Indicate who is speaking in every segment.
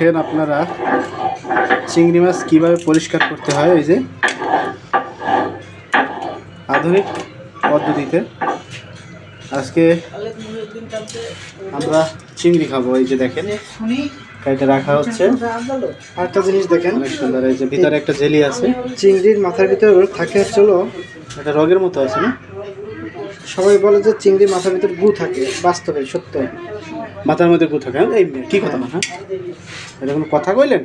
Speaker 1: দেখেন আপনারা চিংড়ি মাছ কীভাবে পরিষ্কার করতে হয়, এই যে আধুনিক পদ্ধতিতে। আজকে আমরা চিংড়ি খাব, এই যে দেখেন, এটা রাখা হচ্ছে।
Speaker 2: আরেকটা জিনিস দেখেন,
Speaker 1: অনেক সুন্দর, এই যে ভিতরে একটা জেলি আছে।
Speaker 2: চিংড়ির মাথার ভিতর থাকে হলো,
Speaker 1: এটা রগের মতো আছে না?
Speaker 2: সবাই বলে যে চিংড়ির মাথার ভিতর গু থাকে, বাস্তবে সত্য
Speaker 1: মাথার মধ্যে গু থাকে হ্যাঁ? এই কি কথা না এটা কোনো কথা কইলেন?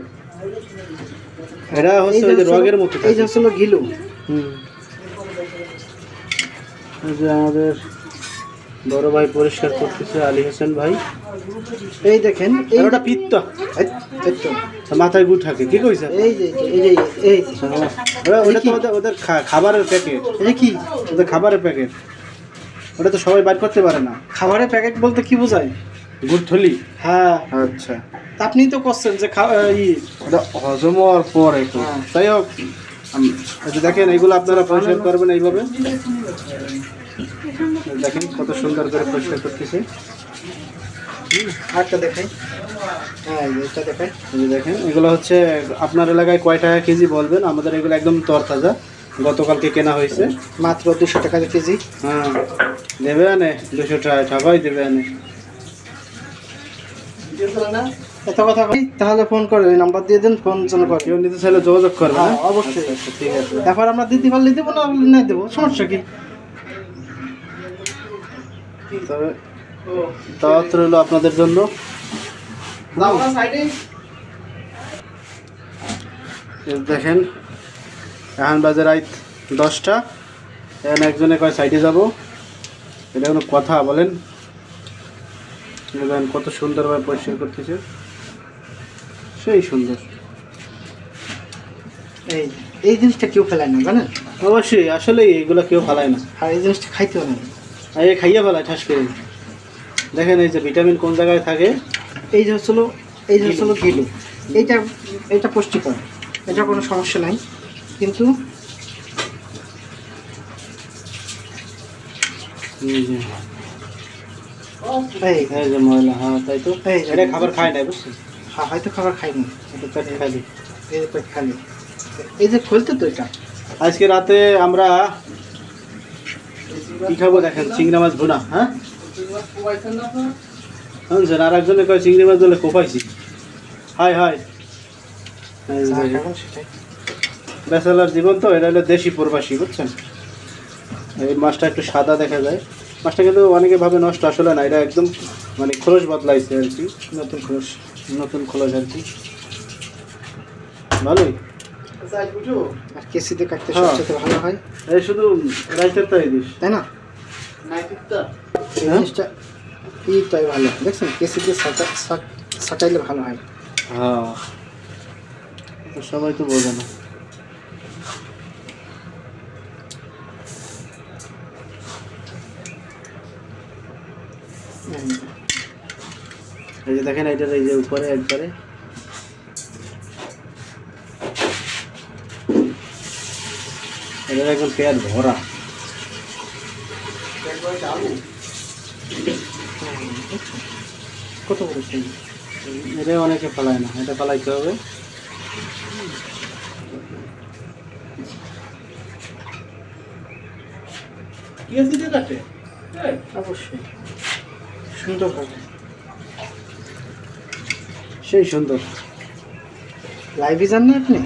Speaker 1: এটা হচ্ছে ওই যে রগের মতো
Speaker 2: এই যে হলো ঘিলু
Speaker 1: হুম। যে আমাদের বড় ভাই পরিষ্কার করতেছে আলী হোসেন ভাই।
Speaker 2: এই দেখেন
Speaker 1: ওটা পিত্ত। মাথায় গু থাকে কি কইছে
Speaker 2: এই যে এই যে এই
Speaker 1: ওরা ওটা তো ওদের ওদের খাবারের প্যাকেট।
Speaker 2: এই কি?
Speaker 1: ওদের খাবারের প্যাকেট। ওটা তো সবাই বাইর করতে পারে না।
Speaker 2: খাবারের প্যাকেট বলতে কি বোঝায়?
Speaker 1: গুড় থলি
Speaker 2: হ্যাঁ।
Speaker 1: আচ্ছা।
Speaker 2: আপনি তো করছেন যে
Speaker 1: হজম হওয়ার পর
Speaker 2: হ্যাঁ।
Speaker 1: তাই হোক যে দেখেন এগুলো আপনারা পরিষ্কার করবেন এইভাবে। দেখেন কত সুন্দর করে পরিষ্কার করতেছে।
Speaker 2: আরেকটা দেখাই। হ্যাঁ এটা দেখাই।
Speaker 1: দেখেন এগুলো হচ্ছে আপনার এলাকায় কয় টাকা কেজি বলবেন? আমাদের এগুলো একদম তরতাজা। গতকালকে কেনা হয়েছে।
Speaker 2: মাত্র দুশো টাকা কেজি।
Speaker 1: হ্যাঁ। দেবে আনে? দুশো টাকা টাকাই দেবে আনে।
Speaker 2: এত কথা কই? তাহলে ফোন করে ওই নাম্বার দিয়ে দেন ফোন যেন করে।
Speaker 1: কেউ নিতে চাইলে যোগাযোগ করবে
Speaker 2: হ্যাঁ, অবশ্যই।
Speaker 1: আচ্ছা, ঠিক আছে।
Speaker 2: তারপর আমরা দিতে পারলে দেবো না বললে না দেবো সমস্যা কি?
Speaker 1: তবে দাওয়াত রইল আপনাদের জন্য। দেখেন এখন বাজে রাত দশটা। এখন একজনে কয় সাইডে যাব? এটা কোনো কথা বলেন। দেখেন কত সুন্দরভাবে পরিষ্কার করতেছে। সেই সুন্দর।
Speaker 2: এই এই জিনিসটা কেউ ফেলায় না জানেন?
Speaker 1: অবশ্যই আসলেই এইগুলো কেউ ফেলায় না।
Speaker 2: আর এই জিনিসটা খাইতেও নেই
Speaker 1: আর এই খাইয়ে ফেলায় ঠাস করে। দেখেন এই যে ভিটামিন কোন জায়গায় থাকে?
Speaker 2: এই যে হচ্ছিল এই যে হচ্ছিল গিলু এইটা এটা পুষ্টিকর। এটা কোনো সমস্যা নাই। কিন্তু
Speaker 1: এই যে।
Speaker 2: এই
Speaker 1: এই যে ময়লা হ্যাঁ তাই তো?
Speaker 2: এই
Speaker 1: এটা খাবার খায় না বুঝছেন
Speaker 2: হা- হয়তো খাবার খাইনি
Speaker 1: এটা পেট খালি
Speaker 2: এই যে পেট খালি। এই যে খুলতে তো এটা?
Speaker 1: আজকে রাতে আমরা কি খাব দেখেন চিংড়ি মাছ ভুনা হ্যাঁ? শুনছেন আর একজনে কয় চিংড়ি মাছ ধরলে কোপাইছি। Hi hi. ব্যাচেলার জীবন তো এটা হলো দেশি প্রবাসী বুঝছেন? এই মাছটা একটু সাদা দেখা যায়। মাছটা কিন্তু অনেকে ভাবে নষ্ট আসলে না এটা একদম মানে খোলস বদলাইছে আর কি
Speaker 2: নতুন খোলস
Speaker 1: নতুন খোলস আর কি। ভালোই।
Speaker 2: আর কেসিতে কাটতে
Speaker 1: হ্যাঁ।
Speaker 2: সবচেয়ে ভালো হয়?
Speaker 1: এই শুধু রাইতের তাই দিস
Speaker 2: তাই না? এই
Speaker 1: হ্যাঁ?
Speaker 2: ভালো। দেখছেন কেসিতে সাটা সাট- সাটাইলে ভালো হয়।
Speaker 1: হ্যাঁ। তো সবাই তো বোঝে না। এই যে দেখেন এইটার এই যে উপরে একবারে। এটার একদম পেয়ার ভরা।
Speaker 2: কত বড়?
Speaker 1: এটা অনেকে ফেলায় না এটা ফেলাইতে হবে।
Speaker 2: অবশ্যই। সুন্দর হবে
Speaker 1: সেই সুন্দর।
Speaker 2: লাইভ যান না আপনি?